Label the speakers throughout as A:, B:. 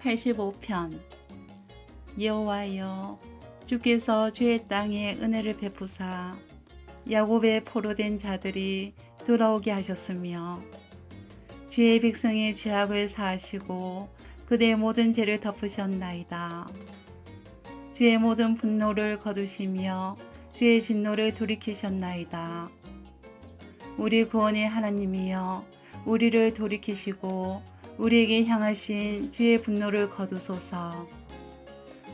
A: 85편 여호와여 주께서 주의 땅에 은혜를 베푸사 야곱의 포로된 자들이 돌아오게 하셨으며 주의 백성의 죄악을 사하시고 그들의 모든 죄를 덮으셨나이다. 주의 모든 분노를 거두시며 주의 진노를 돌이키셨나이다. 우리 구원의 하나님이여 우리를 돌이키시고 우리에게 향하신 주의 분노를 거두소서.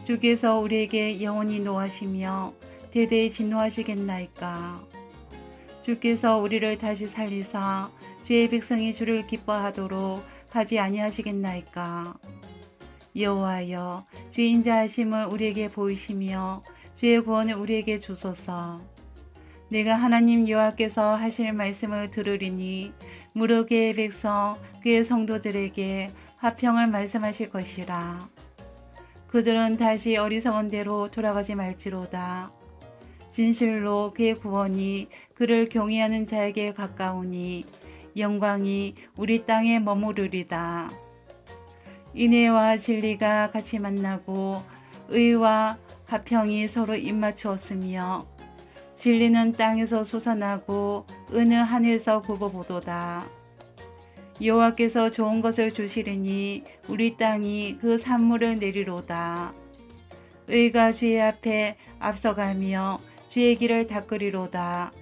A: 주께서 우리에게 영원히 노하시며 대대히 진노하시겠나이까. 주께서 우리를 다시 살리사 주의 백성이 주를 기뻐하도록 하지 아니하시겠나이까. 여호와여 주의 인자하심을 우리에게 보이시며 주의 구원을 우리에게 주소서. 내가 하나님 여호와께서 하실 말씀을 들으리니 무르게의 백성 그의 성도들에게 화평을 말씀하실 것이라. 그들은 다시 어리석은 대로 돌아가지 말지로다. 진실로 그의 구원이 그를 경외하는 자에게 가까우니 영광이 우리 땅에 머무르리다. 인애와 진리가 같이 만나고 의와 화평이 서로 입맞추었으며 진리는 땅에서 솟아나고 은은 하늘에서 굽어보도다. 여호와께서 좋은 것을 주시리니 우리 땅이 그 산물을 내리로다. 의가 주의 앞에 앞서가며 주의 길을 닦으리로다.